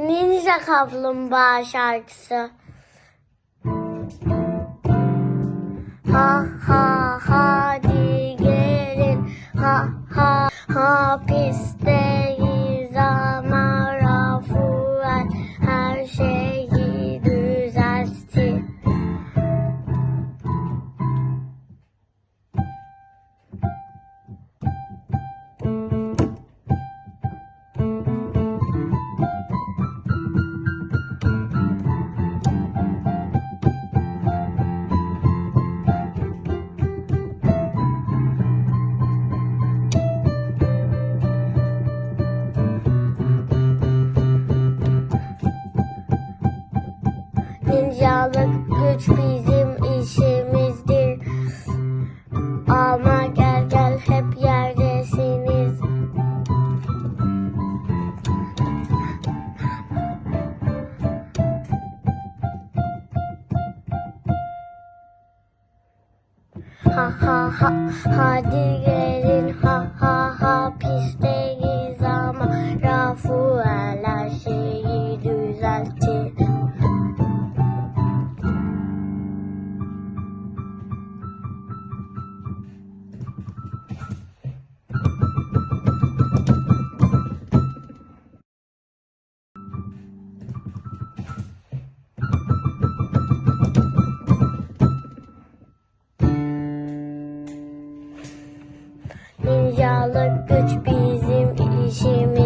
Ninja Kaplumbağa şarkısı. Ha ha hadi gelin ha ha hapisteyiz Ninjalık güç bizim işimizdir. Ama gel gel hep yerdesiniz. Ha ha ha hadi gelin ha Ninjalık güç bizim işimiz.